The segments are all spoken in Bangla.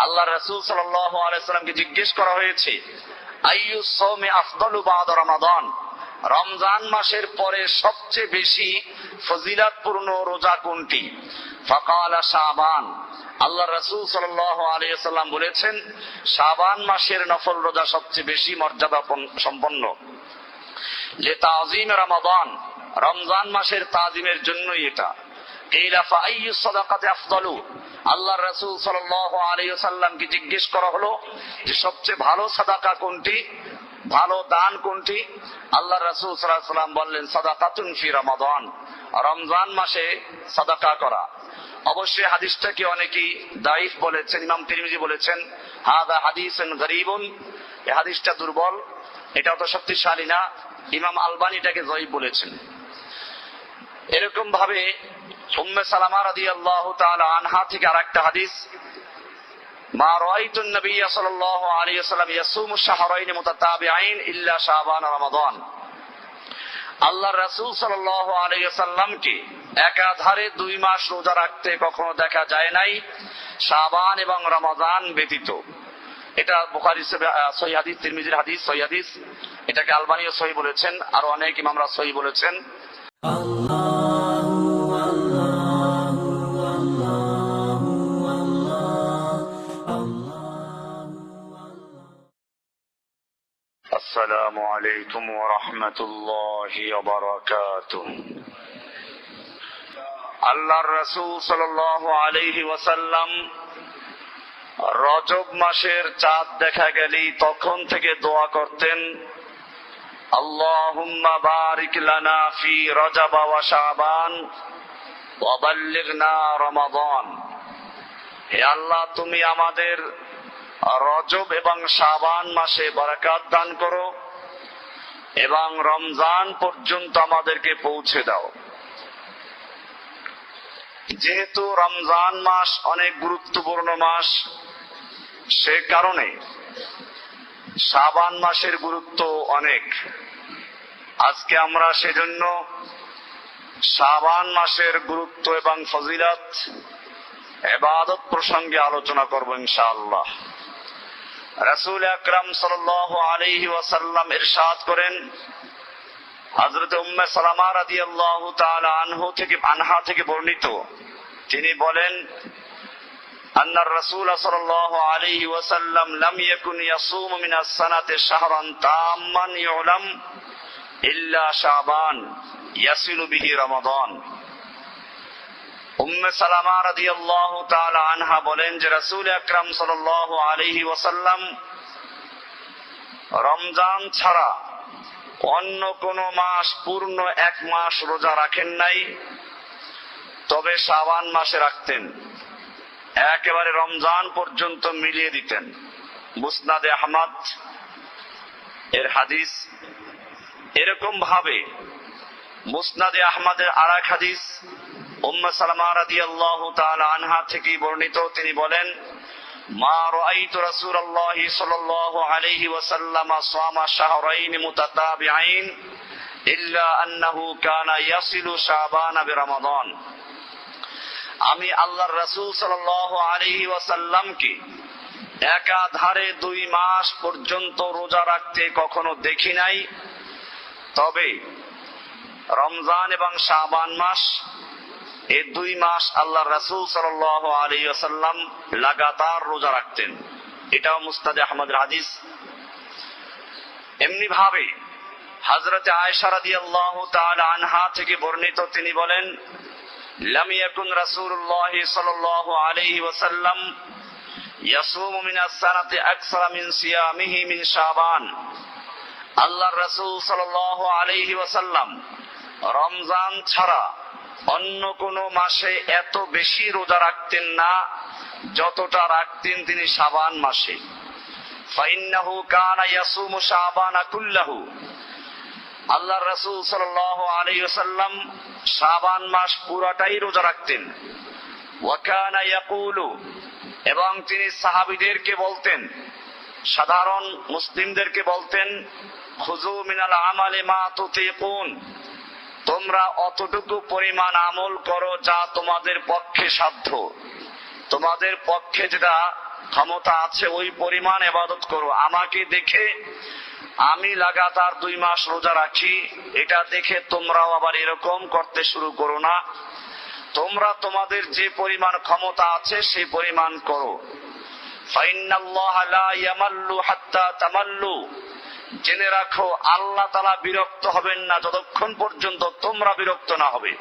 আল্লাহ রসুল সাল্লামকে জিজ্ঞেস করা হয়েছে, আইয়ু রমাদান? রমজান মাসের পরে সবচেয়ে বেশি ফজিলাতপূর্ণ রোজা কোনটি? ফকাল শাবান। আল্লাহ রসুল সাল্লাম বলেছেন, শাবান মাসের নফল রোজা সবচেয়ে বেশি মর্যাদা সম্পন্ন। যে তাজিম রমাদান। রমজান মাসের তাজিমের জন্যই এটা। আল্লাহ রসুল সাল্লামকে জিজ্ঞেস করা হলো যে সবচেয়ে ভালো সাদাকা কোনটি? ভালো দান কোনটি? আল্লাহ রসুল সাল্লাম বললেন, সাদাকাতুন ফি রমাদান। রমজান মাসে সাদাকা করা। অবশ্যই হাদিসটাকে অনেকেই দাইফ বলেছেন, ইমাম তিরমিজি বলেছেন হাদা হাদিস গরিবুন। এই হাদিসটা দুর্বল এটা অত শক্তিশালী না। ইমাম আলবানি এটাকে জয়ীব বলেছেন। এরকম ভাবে উম্মে সালামা রাদিয়াল্লাহু তাআলা আনহা থেকে আরেকটা হাদিস। মা রাআইতুন নবিয়্য সাল্লাল্লাহু আলাইহি ওয়াসাল্লাম ইয়াসুমু শাহরাইন মুতাতাবিআইন ইল্লা শাবান রমাদান। আল্লাহ রাসূল সাল্লাল্লাহু আলাইহি ওয়াসাল্লামকে একাধারে দুই মাস রোজা রাখতে কখনো দেখা যায় নাই, শাবান এবং রমাদান ব্যতীত। এটা বুখারি সহি হাদিস, তিরমিজির হাদিস, সহি হাদিস। এটাকে আলবানিও সহি বলেছেন, আর অনেক ইমামরা সহি বলেছেন। আল্লাহ ورحمة الله وبركاته আল্লাহর রসুল সাল আলহি ওয়াসাল্লাম রজব মাসের চাঁদ দেখা গেলেই তখন থেকে দোয়া করতেন আল্লাহুম্মা বারিক লানা ফি রজব ওয়া শাবান ওয়া বাল্লিগনা রমাদান হে আল্লাহ তুমি আমাদের রজব এবং শাবান মাসে বরাকাত দান করো এবং রমজান পর্যন্ত আমাদেরকে পৌঁছে দাও। যেহেতু রমজান মাস অনেক গুরুত্বপূর্ণ মাস, সে কারণে শাবান মাসের গুরুত্ব অনেক। আজকে আমরা সেজন্য শাবান মাসের গুরুত্ব এবং ফজিলাত, এবাদত প্রসঙ্গে আলোচনা করব ইনশাআল্লাহ। রাসুল আকরাম সাল আলহি ওয়াসাল্লাম ইরশাদ করেন হজরত উম্মে সালামা রাদি আল্লাহ আনহু থেকে, আনহা থেকে বর্ণিত। তিনি বলেন, আন্নার রাসূল সাল্লাল্লাহু আলাইহি ওয়াসাল্লাম লাম ইয়াকুন ইয়াসুম মিন আস-সানাতি শাহরান তাম্মান ইউলাম ইল্লা শাবান ইয়াসিলু বিহি রমাদান। উম্মে সালামা রাদিয়াল্লাহু তাআলা আনহা বলেন যে রাসূল আকরাম সাল্লাল্লাহু আলাইহি ওয়াসাল্লাম রমজান ছাড়া অন্য কোন মাস পূর্ণ এক মাস রোজা রাখেন নাই, তবে শাবান মাসে রাখতেন। একেবারে রমজান পর্যন্ত মিলিয়ে দিতেন। মুসনাদে আহমদ এর হাদিস এরকম ভাবে মুসনাদে আহমদের আর এক হাদিস, উম্মে সালামা রাদিয়াল্লাহু তাআলা আনহা থেকে বর্ণিত। তিনি বলেন, মা রাআইতু রাসূলুল্লাহ সাল্লাল্লাহু আলাইহি ওয়াসাল্লাম সামা শাহরাইন মুতাতাবিআইন ইল্লা আন্নাহু কানা ইয়াসিলু শাবান বিরমাদান। আমি আল্লাহর রাসূল সাল্লাল্লাহু আলাইহি ওয়াসাল্লামকে একাধারে দুই মাস পর্যন্ত রোজা রাখতে কখনো দেখি নাই। তবে রমজান এবং শাবান মাস এই দুই মাস আল্লাহ রাসুল সাল আলী আসাল্লাম লাগাতার রোজা রাখতেন এটাও মুস্তাদে আহমদ হাদিস এমনি ভাবে হজরতে আয়সারাদি আল্লাহ আনহা থেকে বর্ণিত তিনি বলেন لم يكن رسول الله صلى الله عليه وسلم يصوم من السنة أكثر من صيامه من شعبان আল্লাহ রসুল সাল আলহি ওয়াসাল্লাম রমজান ছাড়া অন্য কোন মাসে এত বেশি রোজা রাখতেন না যতটা রাখতেন তিনি সাবান মাসে। আল্লাহ রাসূল সাল্লাল্লাহু আলাইহি ওয়াসাল্লাম শাবান মাস পুরাটাই রোজা রাখতেন। এবং তিনি সাহাবীদেরকে বলতেন, সাধারণ মুসলিমদেরকে বলতেন খুজু মিনাল আমালে মা তুতিকুন। তোমরা অতটুকু পরিমাণ আমল করো যা তোমাদের পক্ষে সাধ্য। তোমাদের পক্ষে যেটা ক্ষমতা আছে, ওই পরিমাণ এবাদত করো। আমাকে দেখে আমি লাগাতার দুই মাস রোজা রাখি, এটা দেখে তোমরাও আবার এরকম করতে শুরু করো না। তোমরা তোমাদের যে পরিমাণ ক্ষমতা আছে, সেই পরিমাণ করো। ফাইনাল্লাহ লা ইয়ামাল্লু হাত্তা তামাল্লু। জেনে রাখো আল্লাহ তালা বিরক্ত হবেন না যতক্ষণ পর্যন্ত তোমরা বিরক্ত না হবে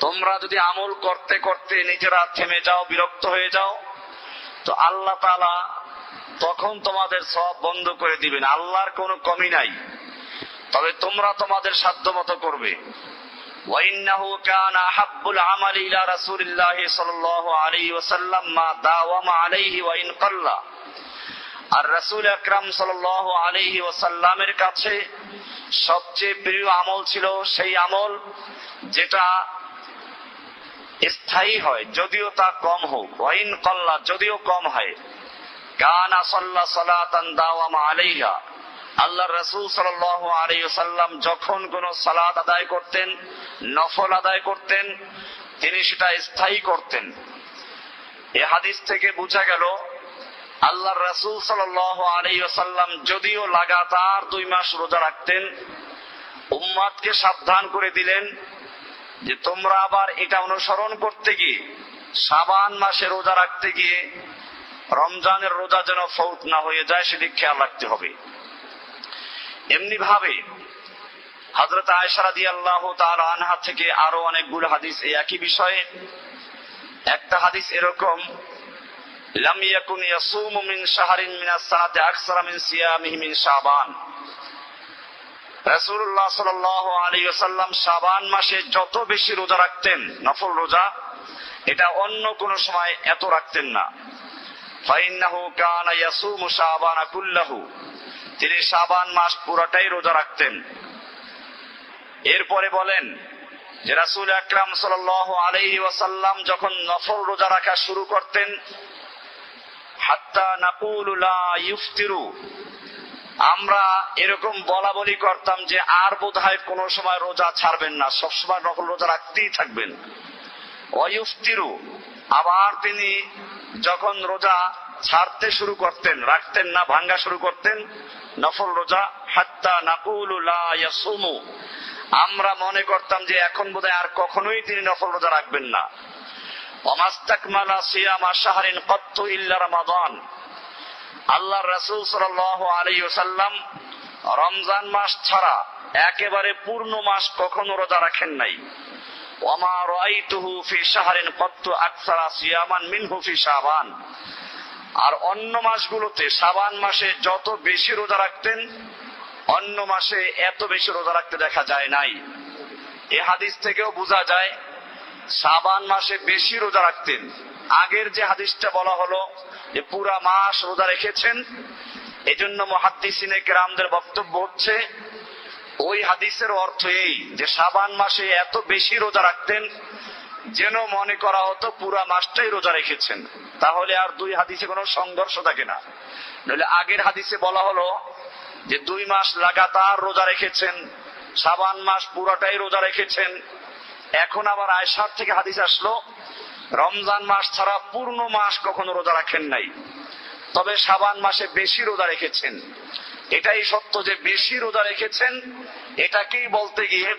তোমরা যদি আমল করতে করতে নিজেরা থেমে যাও বিরক্ত হয়ে যাও তো আল্লাহ তালা তখন তোমাদের সব বন্ধ করে দিবেন আল্লাহর কোনো কমি নাই তবে তোমরা তোমাদের সাধ্য মতো করবে وإنه كان أحب العمل إلى رسول الله صلى الله عليه وسلم ما داوم عليه وإن قل আর রাসূল আকরাম সাল্লাল্লাহু আলাইহি ওয়াসাল্লামের কাছে সবচেয়ে প্রিয় আমল ছিল সেই আমল যেটা স্থায়ী হয়, যদিও তা কম হোক। ওয়াইন কল্লা, যদিও কম হয়। কানা সাল্লা সালাতান দাওয়ামা আলাইহা। আল্লাহ রসুল সাল্লাহ আলাইসাল্লাম যখন কোন সালাত আদায় করতেন, নফল আদায় করতেন, তিনি সেটা স্থায়ী করতেন। এ হাদিস থেকে বোঝা গেল আল্লাহ রসুল আলাইসাল্লাম যদিও লাগাতার দুই মাস রোজা রাখতেন, উম্মাদকে সাবধান করে দিলেন যে তোমরা আবার এটা অনুসরণ করতে গিয়ে, সাবান মাসে রোজা রাখতে গিয়ে, রমজানের রোজা যেন ফৌত না হয়ে যায় সেদিক খেয়াল রাখতে হবে। এমনি ভাবে হজরত আয়সারাদি আল্লাহ তার আনহা থেকে আরও অনেকগুলো হাদিস এই একই বিষয়ে। একটা হাদিস এরকম লাম ইয়াকুন ইয়াসুমু মিন শাহরিন মিন আস-সানাতি আকসারা মিন সিয়ামিহি মিন শাবান রাসূলুল্লাহ সাল্লাল্লাহু আলাইহি ওয়াসাল্লাম শাবান মাসে যত বেশি রোজা রাখতেন, নফল রোজা, এটা অন্য কোন সময় এত রাখতেন না। ফাইন্নাহু কানা ইয়াসুমু শাবানা কুল্লাহু, তিনি শাবান মাস পুরাটাই রোজা রাখতেন। এরপরে বলেন যে রাসূল আকরাম সাল্লাল্লাহু আলাইহি ওয়াসাল্লাম যখন নফল রোজা রাখা শুরু করতেন, হাত্তা নাকুলু লা ইফতিরু আমরা এরকম বলা বলি করতাম যে আর বোধহয় কোনো সময় রোজা ছাড়বেন না, সবসময় নকল রোজা রাখতেই থাকবেন। অয়ুফতিরু আবার তিনি যখন রোজা ছাড়তে শুরু করতেন, রাখতেন না, ভাঙ্গা শুরু করতেন। নফল রোজা, হাত্তা নাকুলু আমরা মনে করতাম যে এখন বোধহয় আর কখনোই তিনি নফল রোজা রাখবেন না। অমাস্তাকমালা সিয়ামা শাহরিন কত্তু ইল্লা রমাদান। আল্লাহ রাসূল সাল্লাল্লাহু আলাইহি ওয়াসাল্লাম রমজান মাস ছাড়া একেবারে পূর্ণ মাস কখনো রোজা রাখেন নাই। ওমা রাআইতুহু ফি শাহরিন কত্তু আকসারা সিয়ামান মিনহু ফি শাবান। আর অন্য মাসগুলোতে সাবান মাসে যত বেশি রোজা রাখতেন, অন্য মাসে এত বেশি রোজা রাখতে দেখা যায় নাই। এ হাদিস থেকেও বোঝা যায়, সাবান মাসে বেশি রোজা রাখতেন। আগের যে হাদিসটা বলা হলো যে পুরা মাস রোজা রেখেছেন এই জন্য মহাদ্দিসিনে কেরামদের বক্তব্য হচ্ছে, ওই হাদিসের অর্থ এই যে সাবান মাসে এত বেশি রোজা রাখতেন যেন মনে করা হতো পুরা মাসটাই রোজা রেখেছেন। তাহলে আর দুই হাদিসে কোনো সংঘর্ষ থাকে না। নইলে আগের হাদিসে বলা হলো যে দুই মাস লাগাতার রোজা রেখেছেন, সাবান মাস পুরাটাই রোজা রেখেছেন। এখন আবার আয়সার থেকে হাদিস আসলো, রমজান মাস ছাড়া পূর্ণ মাস কখনো রোজা রাখেন নাই। তবে সাবান মাসে বেশি রোজা রেখেছেন। এটাই সত্য যে বেশি রোজা রেখেছেন, এটাকেই বলতে গিয়ে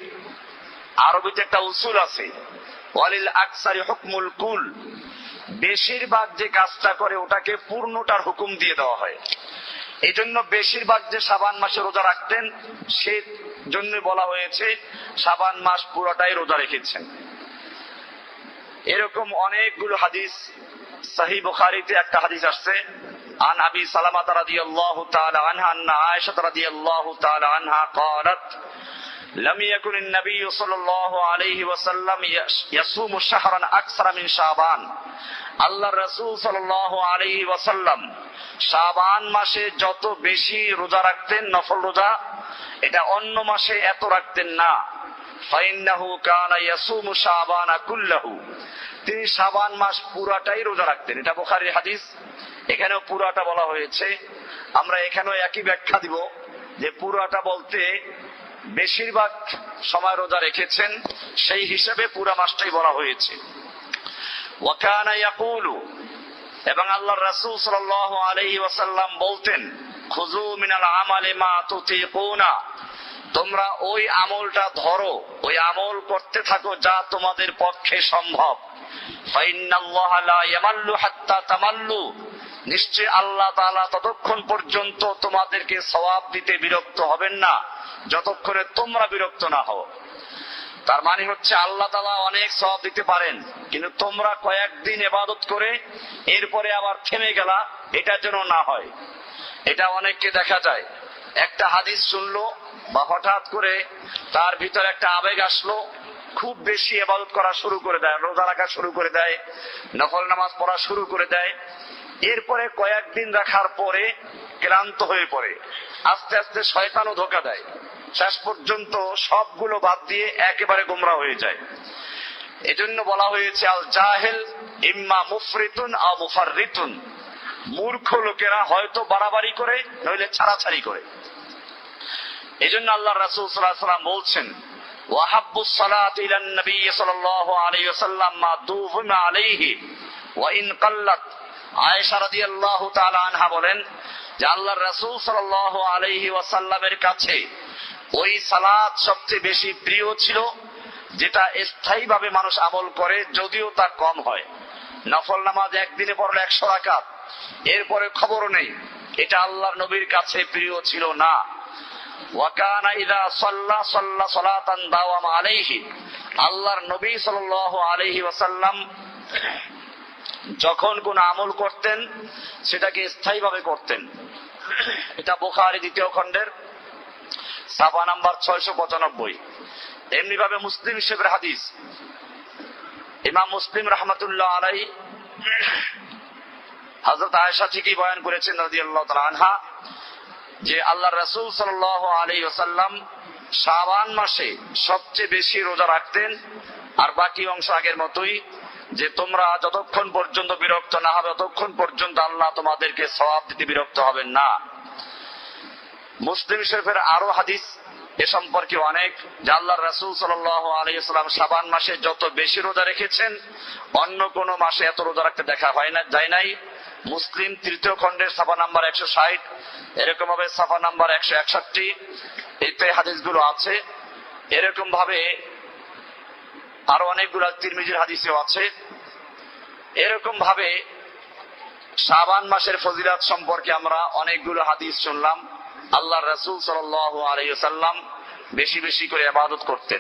আরবিতে একটা উসুল আছে। ওয়ালিল আকসারি হুকমুল কুল বেশিরভাগ যে কাজটা করে ওটাকে পূর্ণটার হুকুম দিয়ে দেওয়া হয় এই জন্য বেশিরভাগ যে সাবান মাসে রোজা রাখতেন সে জন্য বলা হয়েছে সাবান মাস পুরোটাই রোজা রেখেছেন এরকম অনেকগুলো হাদিস সাহি বুখারিতে একটা হাদিস আসছে عن أبي سلمة رضي الله تعالى عنها أن عائشة رضي الله تعالى عنها قالت لم يكن النبي صلى الله عليه وسلم يصوم شهرا أكثر من شعبان আল্লাহ রসুল সাল্লাহ আলহি ওয়াসাল্লাম শাবান মাসে যত বেশি রোজা রাখতেন নফল রোজা এটা অন্য মাসে এত রাখতেন না ফাইন্নাহু কানা ইয়াসুমু শাবানা কুল্লাহু তিনি শাবান মাস পুরাটাই রোজা রাখতেন এটা বুখারীর হাদিস এখানেও পুরাটা বলা হয়েছে আমরা এখানেও একই ব্যাখ্যা দিব যে পুরাটা বলতে বেশিরভাগ সময় রোজা রেখেছেন, সেই হিসেবে পুরা মাসটাই বলা হয়েছে। এবং আল্লাহ রাসূল সাল্লাল্লাহু আলাইহি ওয়াসাল্লাম বলতেন খুজু মিনাল আমালি মা তুতিকুনা, তোমরা ওই আমলটা ধরো, ওই আমল করতে থাকো যা তোমাদের পক্ষে সম্ভব। ইয়ামাল্লু তামাল্লু নিশ্চয় আল্লাহ তাআলা ততক্ষণ পর্যন্ত তোমাদেরকে সওয়াব দিতে বিরক্ত হবেন না, যতক্ষণে তোমরা বিরক্ত না হও। তার মানে হচ্ছে আল্লাহ তালা অনেক সব দিতে পারেন, কিন্তু তোমরা কয়েকদিন এবাদত করে এরপরে আবার থেমে গেলা, এটা যেন না হয়। এটা অনেককে দেখা যায়। একটা হাদিস শুনলো বা হঠাৎ করে তার ভিতরে একটা আবেগ আসলো, খুব বেশি এবাদত করা শুরু করে দেয়, রোজা রাখা শুরু করে দেয় নকল নামাজ পড়া শুরু করে দেয়। এরপরে কয়েকদিন রাখার পরে ক্লান্ত হয়ে পড়ে। আস্তে আস্তে শয়তানও ধোকা দেয়। শেষ পর্যন্ত সবগুলো বাদ দিয়ে একেবারে গোমরা হয়ে যায়। এজন্য বলা হয়েছে, আল জাহেল ইম্মা মুফরিতুন আ মুফাররিতুন। মূর্খ লোকেরা হয়তো বাড়াবাড়ি করে, নইলে ছাড়াছাড়ি করে। এজন্য আল্লাহ রাসূল সাল্লাল্লাহু আলাইহি ওয়াসাল্লাম বলছেন ওয়াহাব্বুস সালাত ইলান নবী সাল্লাল্লাহু আলাইহি ওয়াসাল্লাম মা আলাইহি, ওয়া ইন কাল্লাত আয়েশা রাদিয়াল্লাহু তাআলা আনহা বলেন যে আল্লাহর রাসূল সাল্লাল্লাহু আলাইহি ওয়াসাল্লামের কাছে ওই সালাত সবচেয়ে বেশি প্রিয় ছিল, যেটা স্থায়ীভাবে মানুষ আমল করে যদিও তা কম হয়। নফল নামাজ একদিনে পড়লে একশো রাকাত, এরপরে খবর নেই, এটা আল্লাহর নবীর কাছে প্রিয় ছিল না। ওয়াকানা ইদা সাল্লা সাল্লা সালাতান দাওয়াম আলাইহি, আল্লাহর নবী সাল্লাল্লাহু আলাইহি ওয়াসাল্লাম যখন কোন আমল করতেন, সেটাকে স্থায়ীভাবে করতেন। এটা বোখারি দ্বিতীয় খণ্ডের সাফা নাম্বার ছয়শো পঁচানব্বই। এমনি ভাবে মুসলিম হিসেবের হাদিস। ইমাম মুসলিম রহমতুল্লাহ আলাই হজরত আয়সা ঠিকই বয়ান করেছেন নদী আনহা, যে আল্লাহ রসুল সাল আলী ওসাল্লাম শাবান মাসে সবচেয়ে বেশি রোজা রাখতেন, আর বাকি অংশ আগের মতোই যে তোমরা যতক্ষণ পর্যন্ত বিরক্ত না হবে, ততক্ষণ পর্যন্ত আল্লাহ তোমাদেরকে সবাব দিতে বিরক্ত হবেন না। মুসলিম শরীফের আরও হাদিস এ সম্পর্কে অনেক, যে আল্লাহ রাসুল সাল আলাইসালাম সাবান মাসে যত বেশি রোজা রেখেছেন, অন্য কোন মাসে এত রোজা রাখতে দেখা হয় না, যায় নাই। মুসলিম তৃতীয় খণ্ডের সাফা নাম্বার একশো ষাট এরকম ভাবে সাফা নাম্বার একশো একষট্টি, এতে হাদিসগুলো আছে। এরকম ভাবে আরও অনেকগুলো তিরমিজির হাদিসেও আছে। এরকম ভাবে শাবান মাসের ফজিলাত সম্পর্কে আমরা অনেকগুলো হাদিস শুনলাম। আল্লাহ রসুল সাল আলাইসাল্লাম বেশি বেশি করে আবাদত করতেন।